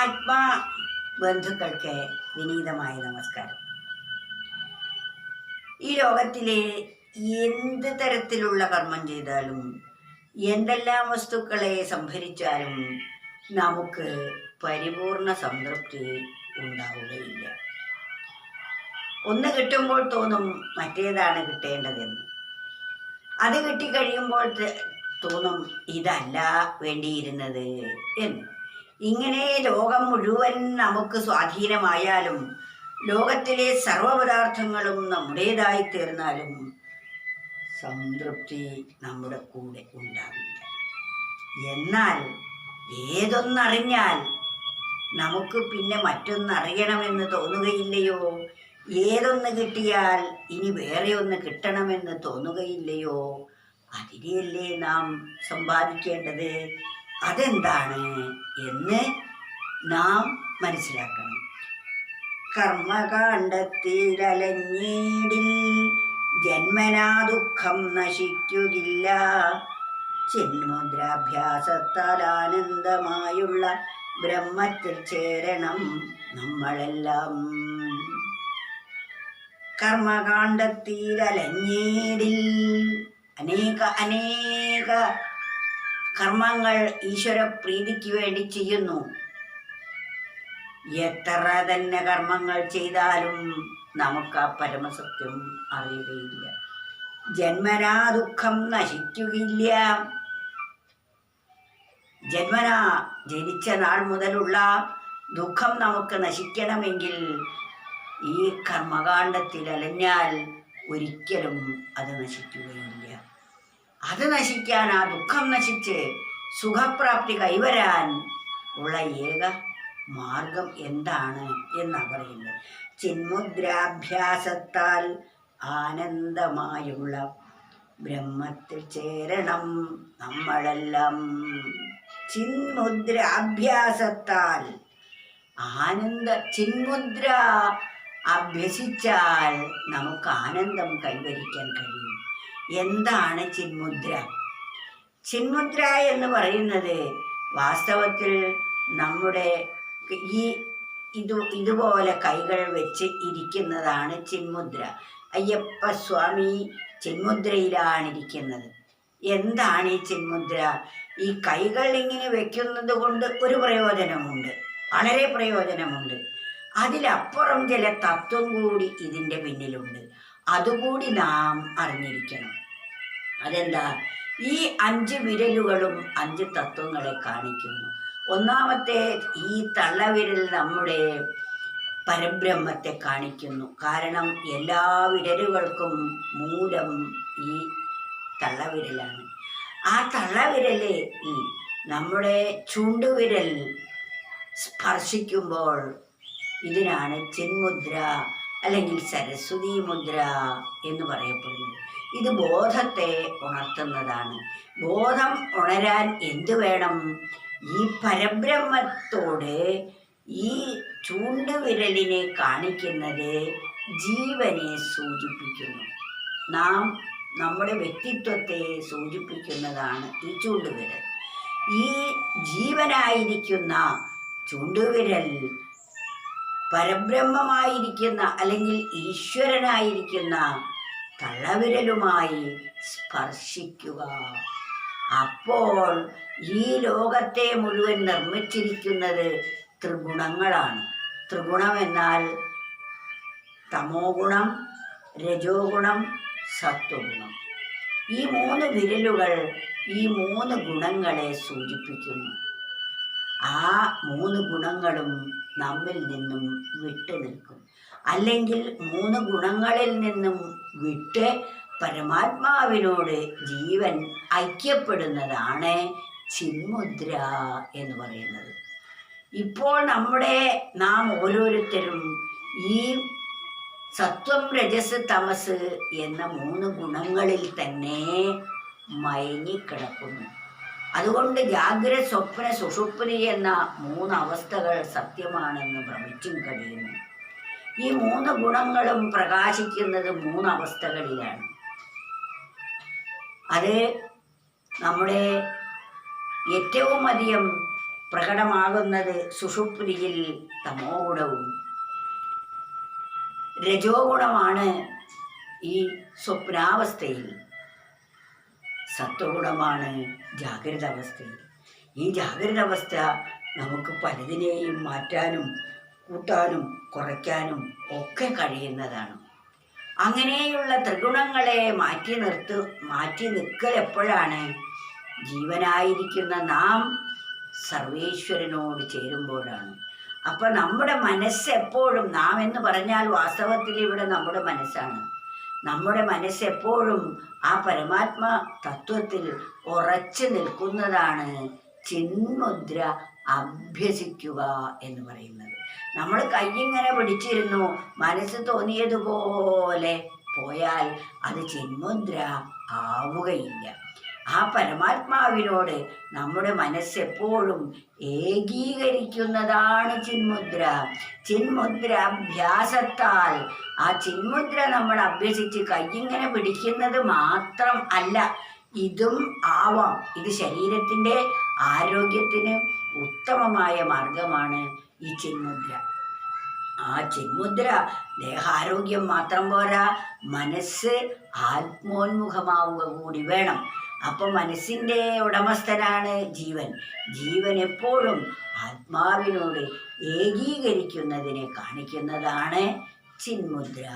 ആത്മാ ബന്ധുക്കൾക്ക് വിനീതമായ നമസ്കാരം. ഈ ലോകത്തിലെ എന്ത് തരത്തിലുള്ള കർമ്മം ചെയ്താലും എന്തെല്ലാം വസ്തുക്കളെ സംഭരിച്ചാലും നമുക്ക് പരിപൂർണ സംതൃപ്തി ഉണ്ടാവുകയില്ല. ഒന്ന് കിട്ടുമ്പോൾ തോന്നും മറ്റേതാണ് കിട്ടേണ്ടതെന്ന്. അത് കിട്ടിക്കഴിയുമ്പോൾ തോന്നും ഇതല്ല വേണ്ടിയിരുന്നത് എന്ന്. ഇങ്ങനെ ലോകം മുഴുവൻ നമുക്ക് സ്വാധീനമായാലും ലോകത്തിലെ സർവപദാർത്ഥങ്ങളും നമ്മുടേതായി തീർന്നാലും സംതൃപ്തി നമ്മുടെ കൂടെ ഉണ്ടാവില്ല. എന്നാൽ ഏതൊന്നറിഞ്ഞാൽ നമുക്ക് പിന്നെ മറ്റൊന്നറിയണമെന്ന് തോന്നുകയില്ലയോ? ഏതൊന്ന് കിട്ടിയാൽ ഇനി വേറെ ഒന്ന് കിട്ടണമെന്ന് തോന്നുകയില്ലയോ? അതിനെയല്ലേ നാം സമ്പാദിക്കേണ്ടത്? അതെന്താണ് എന്ന് നാം മനസ്സിലാക്കണം. കർമ്മകാണ്ഡത്തിലലഞ്ഞീടിൽ ജന്മനാ ദുഃഖം നശിക്കുകില്ല. ചിന്മുദ്രാഭ്യാസത്താൽ ആനന്ദമായുള്ള ബ്രഹ്മത്തിൽ ചേരണം നമ്മളെല്ലാം. കർമ്മകാണ്ഡത്തിലലഞ്ഞീടിൽ അനേക അനേക കർമ്മങ്ങൾ ഈശ്വര പ്രീതിക്ക് വേണ്ടി ചെയ്യുന്നു. എത്ര തന്നെ കർമ്മങ്ങൾ ചെയ്താലും നമുക്ക് ആ പരമസത്യം അറിയുകയില്ല. ജന്മനാ ദുഃഖം നശിക്കുകയില്ല. ജന്മനാ ജനിച്ച നാൾ മുതലുള്ള ദുഃഖം നമുക്ക് നശിക്കണമെങ്കിൽ ഈ കർമ്മകാണ്ഡത്തിൽ അലഞ്ഞാൽ ഒരിക്കലും അത് നശിക്കുകയില്ല. അത് നശിക്കാൻ ആ ദുഃഖം നശിച്ച് സുഖപ്രാപ്തി കൈവരാൻ ഉള്ള ഏക മാർഗം എന്താണ് എന്നാ പറയുന്നത്. ചിന്മുദ്രാഭ്യാസത്താൽ ആനന്ദമായുള്ള ബ്രഹ്മത്തിൽ ചേരണം നമ്മളെല്ലാം. ചിന്മുദ്ര അഭ്യാസത്താൽ ആനന്ദ ചിന്മുദ്ര അഭ്യസിച്ചാൽ നമുക്ക് ആനന്ദം കൈവരിക്കാൻ കഴിയും. എന്താണ് ചിന്മുദ്ര? ചിന്മുദ്ര എന്ന് പറയുന്നത് വാസ്തവത്തിൽ നമ്മുടെ ഈ ഇത് ഇതുപോലെ കൈകൾ വെച്ച് ഇരിക്കുന്നതാണ് ചിന്മുദ്ര. അയ്യപ്പ സ്വാമി ചിന്മുദ്രയിലാണ് ഇരിക്കുന്നത് എന്താണ് ഈ ചിന്മുദ്ര? ഈ കൈകൾ ഇങ്ങനെ വെക്കുന്നത് കൊണ്ട് ഒരു പ്രയോജനമുണ്ട്. വളരെ പ്രയോജനമുണ്ട്. അതിലപ്പുറം ചില തത്വം കൂടി ഇതിന്റെ പിന്നിലുണ്ട്. അതുകൂടി നാം അറിഞ്ഞിരിക്കണം. അതെന്താ? ഈ അഞ്ച് വിരലുകളും അഞ്ച് തത്വങ്ങളെ കാണിക്കുന്നു. ഒന്നാമത്തെ ഈ തള്ളവിരൽ നമ്മുടെ പരബ്രഹ്മത്തെ കാണിക്കുന്നു. കാരണം എല്ലാ വിരലുകൾക്കും മൂലം ഈ തള്ളവിരലാണ്. ആ തള്ളവിരൽ ഈ നമ്മുടെ ചൂണ്ടുവിരൽ സ്പർശിക്കുമ്പോൾ ഇതിനാണ് ചിന്മുദ്ര അല്ലെങ്കിൽ സരസ്വതി മുദ്ര എന്ന് പറയപ്പെടുന്നത്. ഇത് ബോധത്തെ ഉണർത്തുന്നതാണ്. ബോധം ഉണരാൻ എന്തു വേണം? ഈ പരബ്രഹ്മത്തോട് ഈ ചൂണ്ടുവിരലിനെ കാണിക്കുന്നത് ജീവനെ സൂചിപ്പിക്കുന്നു. നാം നമ്മുടെ വ്യക്തിത്വത്തെ സൂചിപ്പിക്കുന്നതാണ് ഈ ചൂണ്ടുവിരൽ. ഈ ജീവനായിരിക്കുന്ന ചൂണ്ടുവിരൽ പരബ്രഹ്മമായിരിക്കുന്ന അല്ലെങ്കിൽ ഈശ്വരനായിരിക്കുന്ന തള്ളവിരലുമായി സ്പർശിക്കുക. അപ്പോൾ ഈ ലോകത്തെ മുഴുവൻ നിർമ്മിച്ചിരിക്കുന്നത് ത്രിഗുണങ്ങളാണ്. ത്രിഗുണം എന്നാൽ തമോ ഗുണം രജോ ഗുണം സത്വഗുണം ഈ മൂന്ന് വിരലുകൾ ഈ മൂന്ന് ഗുണങ്ങളെ സൂചിപ്പിക്കുന്നു. ആ മൂന്ന് ഗുണങ്ങളും നമ്മിൽ നിന്നും വിട്ടു നിൽക്കും. അല്ലെങ്കിൽ മൂന്ന് ഗുണങ്ങളിൽ നിന്നും വിട്ട് പരമാത്മാവിനോട് ജീവൻ ഐക്യപ്പെടുന്നതാണ് ചിന്മുദ്ര എന്ന് പറയുന്നത്. ഇപ്പോൾ നമ്മുടെ നാം ഓരോരുത്തരും ഈ സത്വം രജസ് തമസ് എന്ന മൂന്ന് ഗുണങ്ങളിൽ തന്നെ മയങ്ങിക്കിടക്കുന്നു. അതുകൊണ്ട് ജാഗ്ര സ്വപ്ന സുഷുപ്തി എന്ന മൂന്ന് അവസ്ഥകൾ സത്യമാണെന്ന് ഭ്രമിച്ചും കഴിയുന്നു. ഈ മൂന്ന് ഗുണങ്ങളും പ്രകാശിക്കുന്നത് മൂന്ന് അവസ്ഥകളിലാണ് അത് നമ്മുടെ ഏറ്റവും അധികം പ്രകടമാകുന്നത് സുഷുപ്തിയിൽ തമോ ഗുണവും. രജോ ഗുണമാണ് ഈ സ്വപ്നാവസ്ഥയിൽ. സത്വഗുണമാണ് ജാഗ്രത അവസ്ഥയിൽ ഈ ജാഗ്രത അവസ്ഥ നമുക്ക് പലതിനെയും മാറ്റാനും കൂട്ടാനും കുറയ്ക്കാനും ഒക്കെ കഴിയുന്നതാണ്. അങ്ങനെയുള്ള ത്രിഗുണങ്ങളെ മാറ്റി നിർത്തു മാറ്റി നിൽക്കൽ എപ്പോഴാണ്? ജീവനായിരിക്കുന്ന നാം സർവേശ്വരനോട് ചേരുമ്പോഴാണ്. അപ്പൊ നമ്മുടെ മനസ്സ് എപ്പോഴും നാം എന്ന് പറഞ്ഞാൽ വാസ്തവത്തിൽ ഇവിടെ നമ്മുടെ മനസ്സാണ്. നമ്മുടെ മനസ്സെപ്പോഴും ആ പരമാത്മ തത്വത്തിൽ ഉറച്ചു നിൽക്കുന്നതാണ് ചിന്മുദ്ര അഭ്യസിക്കുക എന്ന് പറയുന്നത്. നമ്മൾ കൈയിങ്ങനെ പിടിച്ചിരുന്നു മനസ്സ് തോന്നിയതുപോലെ പോയാൽ അത് ചിന്മുദ്ര ആവുകയില്ല. ആ പരമാത്മാവിനോട് നമ്മുടെ മനസ്സെപ്പോഴും ഏകീകരിക്കുന്നതാണ് ചിന്മുദ്ര. ചിന്മുദ്ര അഭ്യാസത്താൽ ആ ചിന്മുദ്ര നമ്മൾ അഭ്യസിച്ച് കയ്യിങ്ങനെ പിടിക്കുന്നത് മാത്രം അല്ല ഇതും ആവാം. ഇത് ശരീരത്തിന്റെ ആരോഗ്യത്തിന് ഉത്തമമായ മാർഗമാണ് ഈ ചിന്മുദ്ര. ആ ചിന്മുദ്ര ദേഹാരോഗ്യം മാത്രം പോരാ മനസ്സ് ആത്മോന്മുഖമാവുക കൂടി വേണം. അപ്പൊ മനസ്സിന്റെ ഉടമസ്ഥനാണ് ജീവൻ. ജീവൻ എപ്പോഴും ആത്മാവിനോട് ഏകീകരിക്കുന്നതിനെ കാണിക്കുന്നതാണ് ചിന്മുദ്ര.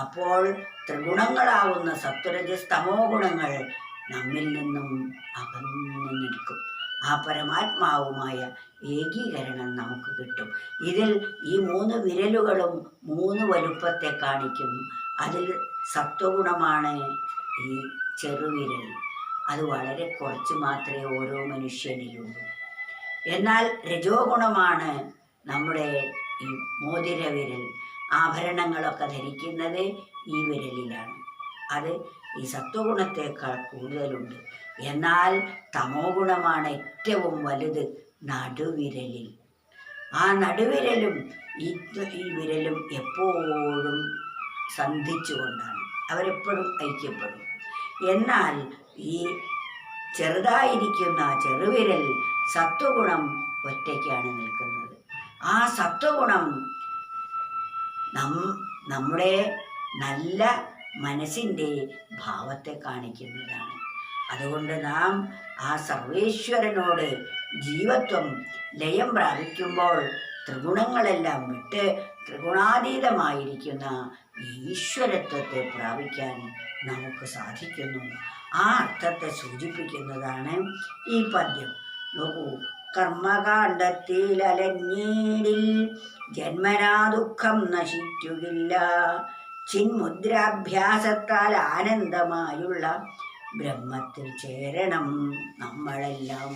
അപ്പോൾ ത്രിഗുണങ്ങളാവുന്ന സത്വരജസ് തമോ ഗുണങ്ങൾ നമ്മിൽ നിന്നും അകന്നു നിൽക്കും. ആ പരമാത്മാവുമായ ഏകീകരണം നമുക്ക് കിട്ടും. ഇതിൽ ഈ മൂന്ന് വിരലുകളും മൂന്ന് വലുപ്പത്തെ കാണിക്കുന്നു അതിൽ സത്വഗുണമാണ് ഈ ചെറുവിരൽ. അത് വളരെ കുറച്ച് മാത്രമേ ഓരോ മനുഷ്യനിലുള്ളൂ. എന്നാൽ രജോ ഗുണമാണ് നമ്മുടെ ഈ മോതിര വിരൽ ആഭരണങ്ങളൊക്കെ ധരിക്കുന്നത് ഈ വിരലിലാണ്. അത് ഈ സത്വഗുണത്തേക്കാൾ കൂടുതലുണ്ട്. എന്നാൽ തമോ ഗുണമാണ് ഏറ്റവും വലുത് നടുവിരലിൽ. ആ നടുവിരലും ഈ ഈ വിരലും എപ്പോഴും സന്ധിച്ചുകൊണ്ടാണ്. അവരെപ്പോഴും ഐക്യപ്പെടും. എന്നാൽ ഈ ചെറുതായിരിക്കുന്ന ചെറുവിരൽ സത്വഗുണം ഒറ്റയ്ക്കാണ് നിൽക്കുന്നത്. ആ സത്വഗുണം നം നമ്മുടെ നല്ല മനസ്സിന്റെ ഭാവത്തെ കാണിക്കുന്നതാണ്. അതുകൊണ്ട് നാം ആ സർവേശ്വരനോട് ജീവത്വം ലയം പ്രാപിക്കുമ്പോൾ ത്രിഗുണങ്ങളെല്ലാം വിട്ട് ത്രിഗുണാതീതമായിരിക്കുന്ന ഈശ്വരത്വത്തെ പ്രാപിക്കാൻ നമുക്ക് സാധിക്കുന്നു. ആ അർത്ഥത്തെ സൂചിപ്പിക്കുന്നതാണ് ഈ പദ്യം. നോക്കൂ. കർമ്മകാണ്ഡത്തിൽ അലഞ്ഞീടിൽ ജന്മനാ ദുഃഖം നശിക്കുകയില്ല ചിന്മുദ്രാഭ്യാസത്താൽ ആനന്ദമായുള്ള ബ്രഹ്മത്തിൽ ചേരണം നമ്മളെല്ലാം.